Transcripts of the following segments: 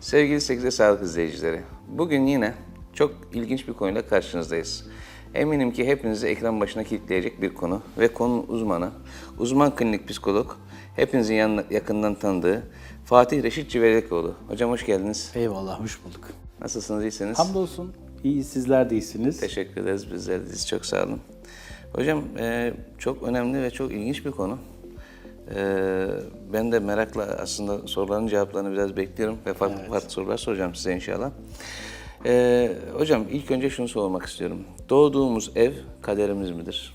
Sevgili 8'e sağlık izleyicileri, bugün yine çok ilginç bir konuyla karşınızdayız. Eminim ki hepinizi ekran başına kilitleyecek bir konu ve konunun uzmanı, uzman klinik psikolog, hepinizin yanına, yakından tanıdığı Fatih Reşit Civelikoğlu. Hocam hoş geldiniz. Eyvallah, hoş bulduk. Nasılsınız, iyisiniz? Hamdolsun, iyi sizler de iyisiniz. Teşekkür ederiz, bizler de çok sağ olun. Hocam e, çok önemli ve çok ilginç bir konu. E, ben de merakla aslında soruların cevaplarını biraz bekliyorum ve farklı farklı sorular soracağım size inşallah. E, hocam ilk önce şunu sormak istiyorum. Doğduğumuz ev kaderimiz midir?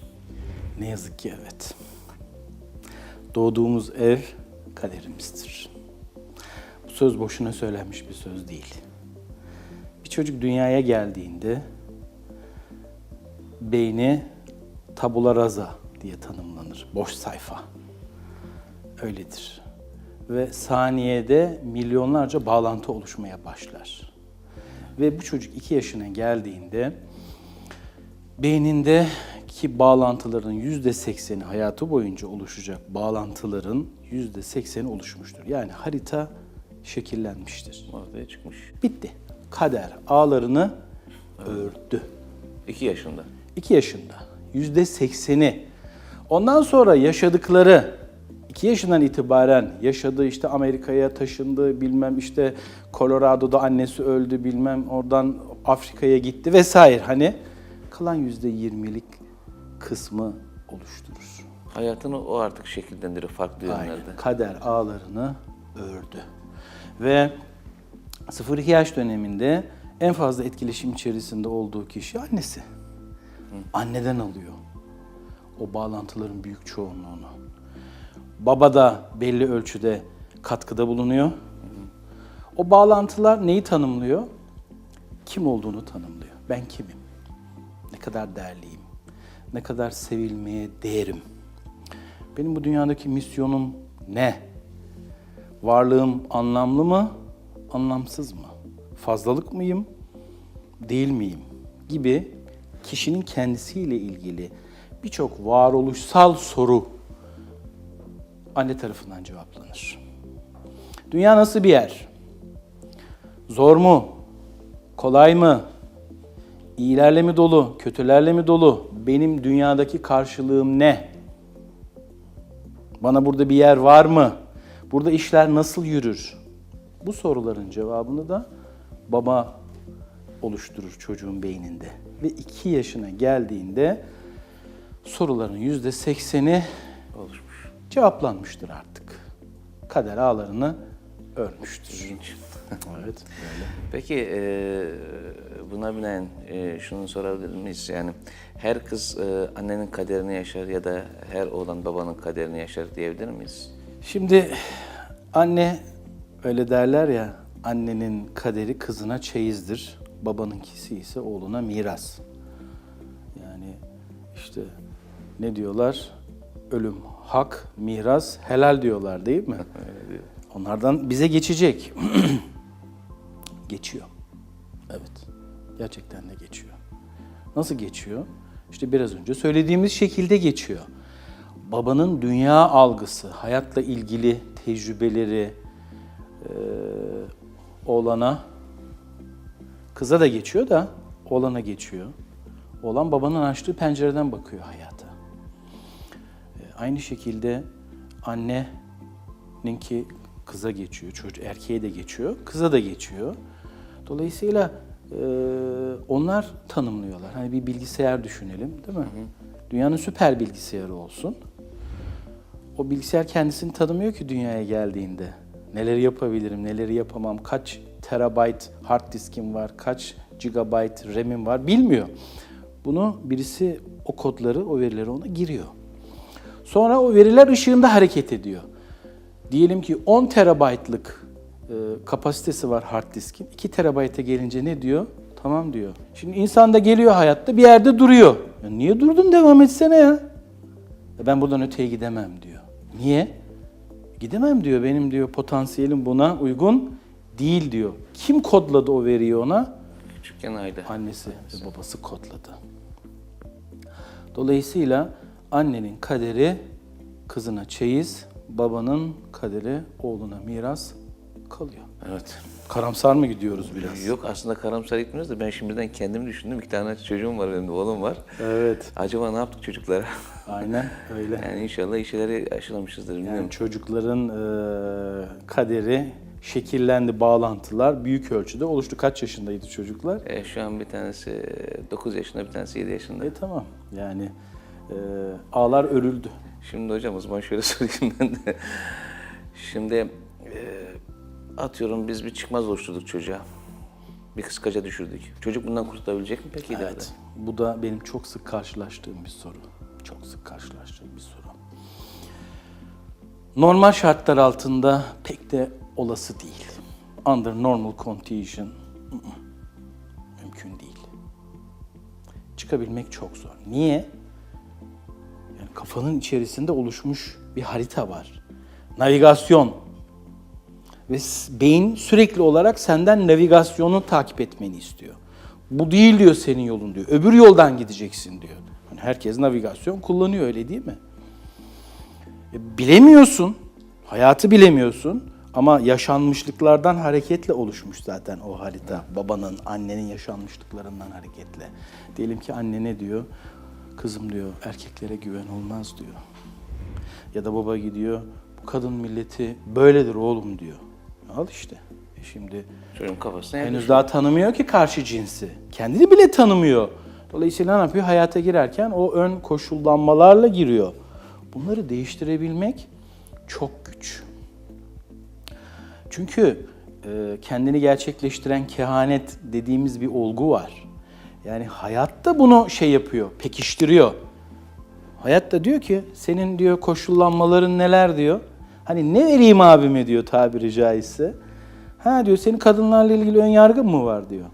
Ne yazık ki evet. Doğduğumuz ev kaderimizdir. Bu söz boşuna söylenmiş bir söz değil. Bir çocuk dünyaya geldiğinde beyni tabula rasa diye tanımlanır. Boş sayfa. Öyledir. Ve saniyede milyonlarca bağlantı oluşmaya başlar. Ve bu çocuk iki yaşına geldiğinde beynindeki bağlantıların yüzde sekseni hayatı boyunca oluşacak bağlantıların yüzde sekseni oluşmuştur. Yani harita şekillenmiştir. Ortaya çıkmış. Bitti. Kader ağlarını ördü. İki yaşında. 2 yaşında. Yüzde sekseni. Ondan sonra yaşadıkları 2 yaşından itibaren yaşadığı işte Amerika'ya taşındı bilmem işte Colorado'da annesi öldü bilmem oradan Afrika'ya gitti vesaire hani kalan yüzde yirmilik kısmı oluşturur. Hayatını o artık şekillendiriyor farklı yönlerde. Aynen. Kader ağlarını ördü. Ve 0-2 yaş döneminde en fazla etkileşim içerisinde olduğu kişi annesi. Anneden alıyor. O bağlantıların büyük çoğunluğunu. Baba da belli ölçüde katkıda bulunuyor. O bağlantılar neyi tanımlıyor? Kim olduğunu tanımlıyor. Ben kimim? Ne kadar değerliyim? Ne kadar sevilmeye değerim? Benim bu dünyadaki misyonum ne? Varlığım anlamlı mı, anlamsız mı? Fazlalık mıyım, değil miyim? Gibi kişinin kendisiyle ilgili birçok varoluşsal soru anne tarafından cevaplanır. Dünya nasıl bir yer? Zor mu? Kolay mı? İyilerle mi dolu, kötülerle mi dolu? Benim dünyadaki karşılığım ne? Bana burada bir yer var mı? Burada işler nasıl yürür? Bu soruların cevabını da baba oluşturur çocuğun beyninde. Ve iki yaşına geldiğinde soruların yüzde sekseni Oluşmuş. Cevaplanmıştır artık. Kader ağlarını örmüştür. Evet. Peki e, buna binaen e, şunu sorabilir miyiz? Yani her kız e, annenin kaderini yaşar ya da her oğlan babanın kaderini yaşar diyebilir miyiz? Şimdi anne öyle derler ya annenin kaderi kızına çeyizdir. Babanınkisi ise oğluna miras. Yani işte ne diyorlar? Ölüm hak, miras helal diyorlar değil mi? Onlardan bize geçecek. geçiyor. Evet. Gerçekten de geçiyor. Nasıl geçiyor? İşte biraz önce söylediğimiz şekilde geçiyor. Babanın dünya algısı, hayatla ilgili tecrübeleri eee oğlana, kıza da geçiyor da oğlana geçiyor. Oğlan babanın açtığı pencereden bakıyor hayata. Aynı şekilde anneninki kıza geçiyor, çocuk erkeğe de geçiyor, kıza da geçiyor. Dolayısıyla e, onlar tanımlıyorlar. Hani bir bilgisayar düşünelim, değil mi? Dünyanın süper bilgisayarı olsun. O bilgisayar kendisini tanımıyor ki dünyaya geldiğinde. Neleri yapabilirim, neleri yapamam, kaç terabayt hard diskim var, kaç gigabayt RAM'im var bilmiyor. Bunu birisi o kodları, o verileri ona giriyor. Sonra o veriler ışığında hareket ediyor. Diyelim ki 10 terabaytlık e, kapasitesi var hard diskin. 2 terabayta gelince ne diyor? Tamam diyor. Şimdi insan da geliyor hayatta bir yerde duruyor. Ya niye durdun devam etsene ya. "Ya Ben buradan öteye gidemem diyor. Niye? Gidemem diyor. Benim diyor potansiyelim buna uygun değil diyor. Kim kodladı o veriyi ona? Küçükken aile. Annesi ve babası kodladı. Dolayısıyla annenin kaderi kızına çeyiz, babanın kaderi oğluna miras kalıyor. Evet. Karamsar mı gidiyoruz biraz? Yok aslında karamsar gitmiyoruz da ben şimdiden kendimi düşündüm. İki tane çocuğum var benim de oğlum var. Evet. Acaba ne yaptık çocuklara? Aynen öyle. yani inşallah iyi şeyleri aşılamışızdır bilmiyorum. Yani çocukların e, kaderi şekillendi, bağlantılar büyük ölçüde oluştu. Kaç yaşındaydı çocuklar? E, şu an bir tanesi 9 yaşında bir tanesi 7 yaşında. E tamam yani e, ağlar örüldü. Şimdi hocam o zaman şöyle sorayım ben de. Şimdi e, atıyorum biz bir çıkmaz oluşturduk çocuğa. Bir kıskaca düşürdük. Çocuk bundan kurtulabilecek mi peki ileride? Evet. Bu da benim çok sık karşılaştığım bir soru. Çok sık karşılaştığım bir soru. Normal şartlar altında pek de olası değil. Under normal condition mümkün değil. Çıkabilmek çok zor. Niye? Yani kafanın içerisinde oluşmuş bir harita var. Navigasyon. Ve beyin sürekli olarak senden navigasyonu takip etmeni istiyor. Bu değil diyor senin yolun diyor. Öbür yoldan gideceksin diyor. Hani herkes navigasyon kullanıyor öyle değil mi? E, bilemiyorsun. Hayatı bilemiyorsun. Ama yaşanmışlıklardan hareketle oluşmuş zaten o harita. Babanın, annenin yaşanmışlıklarından hareketle. Diyelim ki anne ne diyor? Kızım diyor, erkeklere güven olmaz diyor. Ya da baba gidiyor, bu kadın milleti böyledir oğlum diyor. Al işte. E şimdi Çocuğun kafasına henüz daha tanımıyor ki karşı cinsi. Kendini bile tanımıyor. Dolayısıyla ne yapıyor? Hayata girerken o ön koşullanmalarla giriyor. Bunları değiştirebilmek çok güç. Çünkü e, kendini gerçekleştiren kehanet dediğimiz bir olgu var. Yani hayatta bunu şey yapıyor, pekiştiriyor. Hayat da diyor ki senin diyor koşullanmaların neler diyor. Hani ne vereyim abime diyor tabiri caizse. Ha diyor senin kadınlarla ilgili ön yargın mı var diyor.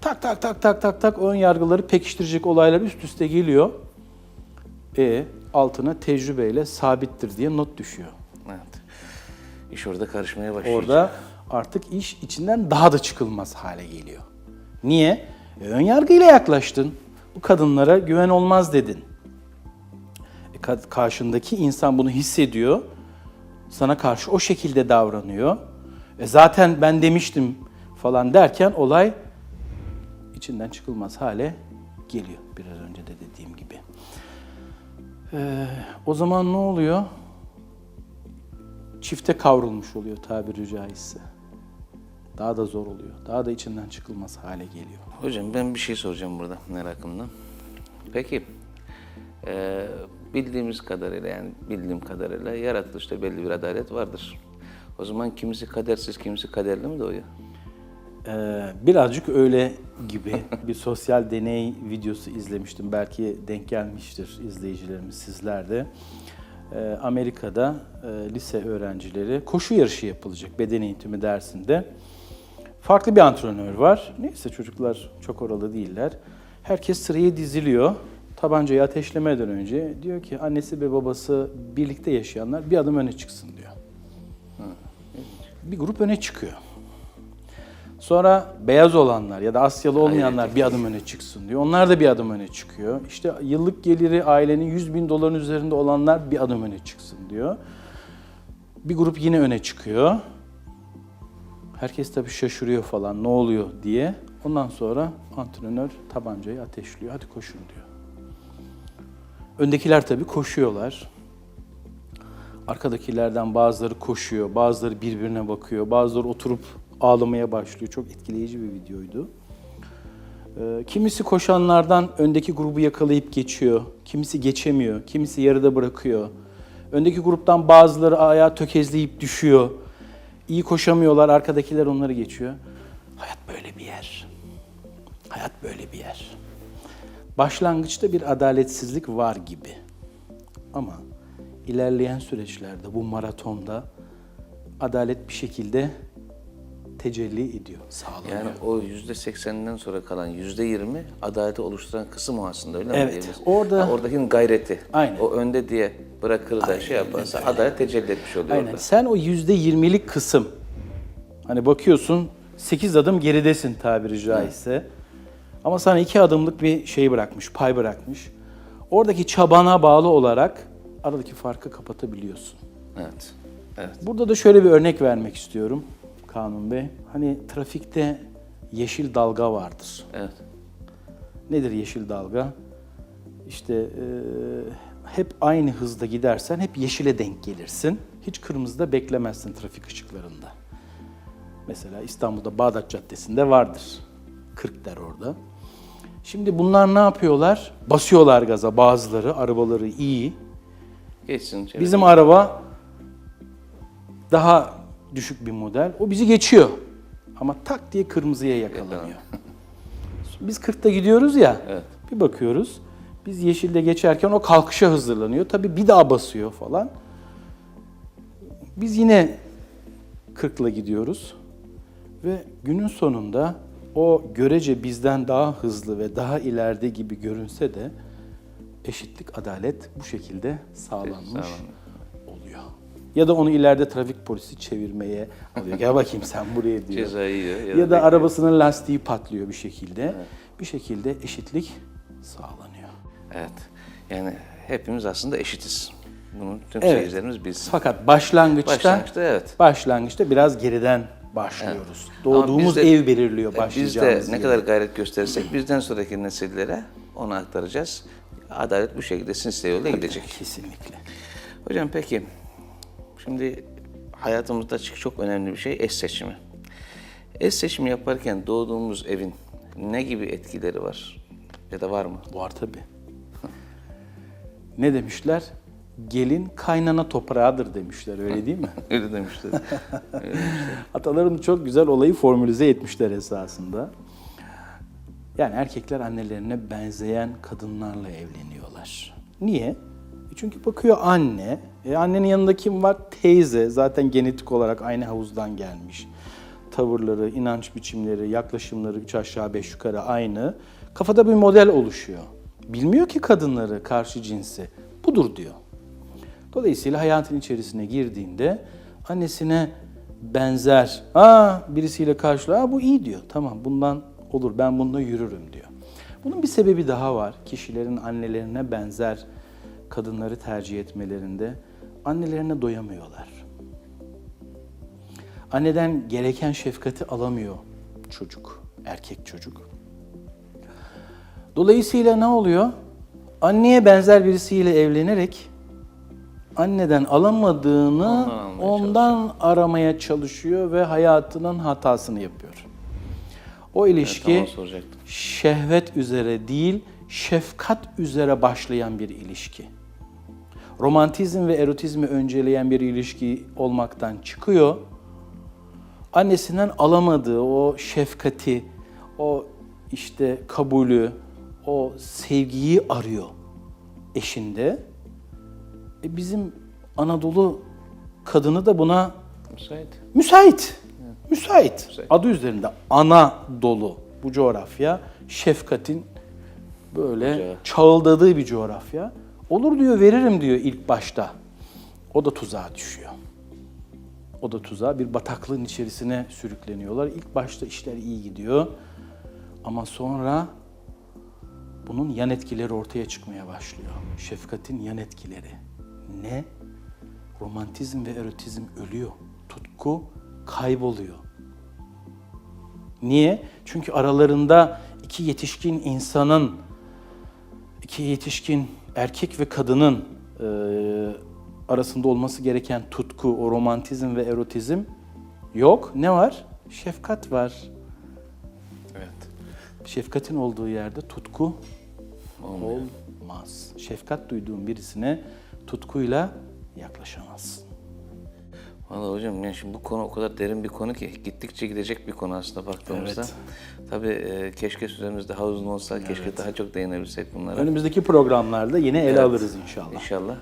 Tak tak tak tak tak tak ön yargıları pekiştirecek olaylar üst üste geliyor. E altına tecrübeyle sabittir diye not düşüyor. Evet. İş orada karışmaya başlıyor. Orada artık iş içinden daha da çıkılmaz hale geliyor. Niye? Ön yargıyla yaklaştın. Bu kadınlara güven olmaz dedin. E, ka- karşındaki insan bunu hissediyor. Sana karşı o şekilde davranıyor. E, zaten ben demiştim falan derken olay içinden çıkılmaz hale geliyor. Biraz önce de dediğim gibi. E, o zaman ne oluyor? çifte kavrulmuş oluyor tabiri caizse. Daha da zor oluyor. Daha da içinden çıkılmaz hale geliyor. Hocam ben bir şey soracağım burada merakımdan. Peki e, bildiğimiz kadarıyla yani bildiğim kadarıyla yaratılışta belli bir adalet vardır. O zaman kimisi kadersiz, kimisi kaderli mi doğuyor? Ee, birazcık öyle gibi bir sosyal deney videosu izlemiştim. Belki denk gelmiştir izleyicilerimiz sizler de. Ee, Amerika'da e, lise öğrencileri koşu yarışı yapılacak beden eğitimi dersinde. Farklı bir antrenör var. Neyse çocuklar çok oralı değiller. Herkes sıraya diziliyor. Tabancayı ateşlemeden önce diyor ki annesi ve babası birlikte yaşayanlar bir adım öne çıksın diyor. Bir grup öne çıkıyor. Sonra beyaz olanlar ya da Asyalı olmayanlar bir adım öne çıksın diyor. Onlar da bir adım öne çıkıyor. İşte yıllık geliri ailenin 100 bin doların üzerinde olanlar bir adım öne çıksın diyor. Bir grup yine öne çıkıyor. Herkes tabii şaşırıyor falan ne oluyor diye. Ondan sonra antrenör tabancayı ateşliyor. Hadi koşun diyor. Öndekiler tabii koşuyorlar. Arkadakilerden bazıları koşuyor, bazıları birbirine bakıyor, bazıları oturup ağlamaya başlıyor. Çok etkileyici bir videoydu. Ee, kimisi koşanlardan öndeki grubu yakalayıp geçiyor, kimisi geçemiyor, kimisi yarıda bırakıyor. Öndeki gruptan bazıları ayağı tökezleyip düşüyor. İyi koşamıyorlar, arkadakiler onları geçiyor. Hayat böyle bir yer. Hayat böyle bir yer. Başlangıçta bir adaletsizlik var gibi. Ama ilerleyen süreçlerde bu maratonda adalet bir şekilde tecelli ediyor, sağlanıyor. Yani o yüzde sekseninden sonra kalan yüzde yirmi adaleti oluşturan kısım aslında öyle mi? Evet, orada- Ha, oradakinin gayreti. Aynen. O önde diye bırakır da şey yaparsa adalet tecelli etmiş oluyor Aynen. orada. Sen o yüzde yirmilik kısım, hani bakıyorsun 8 adım geridesin tabiri caizse. Ama sana iki adımlık bir şey bırakmış, pay bırakmış. Oradaki çabana bağlı olarak aradaki farkı kapatabiliyorsun. Evet. Evet. Burada da şöyle bir örnek vermek istiyorum. Kanun Bey. Hani trafikte yeşil dalga vardır. Evet. Nedir yeşil dalga? İşte e, hep aynı hızda gidersen hep yeşile denk gelirsin. Hiç kırmızıda beklemezsin trafik ışıklarında. Mesela İstanbul'da Bağdat Caddesi'nde vardır. 40 der orada. Şimdi bunlar ne yapıyorlar? Basıyorlar gaza bazıları, arabaları iyi. Geçsin. çevir. Bizim araba daha düşük bir model. O bizi geçiyor. Ama tak diye kırmızıya yakalanıyor. Biz 40'ta gidiyoruz ya. Evet. Bir bakıyoruz. Biz yeşilde geçerken o kalkışa hazırlanıyor. Tabii bir daha basıyor falan. Biz yine 40'la gidiyoruz. Ve günün sonunda o görece bizden daha hızlı ve daha ileride gibi görünse de eşitlik, adalet bu şekilde sağlanmış oluyor. Ya da onu ileride trafik polisi çevirmeye alıyor. Gel bakayım sen buraya diyor. Cezayı yiyor. Ya, bekliyor. da arabasının lastiği patlıyor bir şekilde. Bir şekilde eşitlik sağlanıyor. Evet. Yani hepimiz aslında eşitiz. Bunu tüm Evet. seyircilerimiz bilsin. Fakat başlangıçta Başlangıçta evet. başlangıçta biraz geriden başlıyoruz. Ama Doğduğumuz de- ev belirliyor Biz de başlayacağımız ne yeri. kadar gayret gösterirsek bizden sonraki nesillere onu aktaracağız. Adalet bu şekilde sinsi yolda gidecek. Kesinlikle. Hocam peki, şimdi hayatımızda çok- çok önemli bir şey eş seçimi. Eş seçimi yaparken doğduğumuz evin ne gibi etkileri var? Ya da var mı? Var tabii. Ne demişler? Gelin kaynana toprağıdır demişler öyle değil mi? Öyle demişler. Atalarım çok güzel olayı formülize etmişler esasında. Yani erkekler annelerine benzeyen kadınlarla evleniyorlar. Niye? E Çünkü bakıyor anne, e annenin yanında kim var? Teyze, zaten genetik olarak aynı havuzdan gelmiş. Tavırları, inanç biçimleri, yaklaşımları üç aşağı beş yukarı aynı. Kafada bir model oluşuyor. Bilmiyor ki kadınları, karşı cinsi. Budur diyor. Dolayısıyla hayatın içerisine girdiğinde annesine benzer, aa birisiyle karşıla, aa bu iyi diyor. Tamam bundan olur ben bununla yürürüm diyor. Bunun bir sebebi daha var. Kişilerin annelerine benzer kadınları tercih etmelerinde annelerine doyamıyorlar. Anneden gereken şefkati alamıyor çocuk, erkek çocuk. Dolayısıyla ne oluyor? Anneye benzer birisiyle evlenerek anneden alamadığını Ondan almaya ondan aramaya çalışıyor ve hayatının hatasını yapıyor. O ilişki tamam, soracaktım. şehvet üzere değil, şefkat üzere başlayan bir ilişki. Romantizm ve erotizmi önceleyen bir ilişki olmaktan çıkıyor. Annesinden alamadığı o şefkati, o işte kabulü, o sevgiyi arıyor eşinde. E bizim Anadolu kadını da buna Müsait. müsait. Müsait. Müsait. Adı üzerinde Anadolu bu coğrafya şefkatin böyle Ocağı. çağıldadığı bir coğrafya. Olur diyor veririm diyor ilk başta. O da tuzağa düşüyor. O da tuzağa bir bataklığın içerisine sürükleniyorlar. İlk başta işler iyi gidiyor. Ama sonra bunun yan etkileri ortaya çıkmaya başlıyor. Şefkatin yan etkileri. Ne? Romantizm ve erotizm ölüyor. Tutku kayboluyor. Niye? Çünkü aralarında iki yetişkin insanın, iki yetişkin erkek ve kadının e, arasında olması gereken tutku, o romantizm ve erotizm yok. Ne var? Şefkat var. Evet. Şefkatin olduğu yerde tutku olmaz. Şefkat duyduğun birisine tutkuyla yaklaşamazsın. Vallahi hocam yani şimdi bu konu o kadar derin bir konu ki gittikçe gidecek bir konu aslında baktığımızda. Evet. Tabii e, keşke süremiz daha uzun olsa, keşke daha çok değinebilsek bunlara. Önümüzdeki programlarda yine ele Evet. alırız inşallah. İnşallah.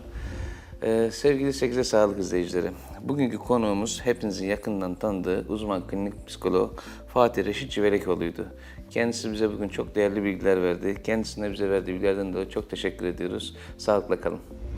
Ee, sevgili 8'e sağlık izleyicileri. Bugünkü konuğumuz hepinizin yakından tanıdığı uzman klinik psikolog Fatih Reşit Civelekoğlu'ydu. Kendisi bize bugün çok değerli bilgiler verdi. Kendisine bize verdiği bilgilerden dolayı çok teşekkür ediyoruz. Sağlıkla kalın.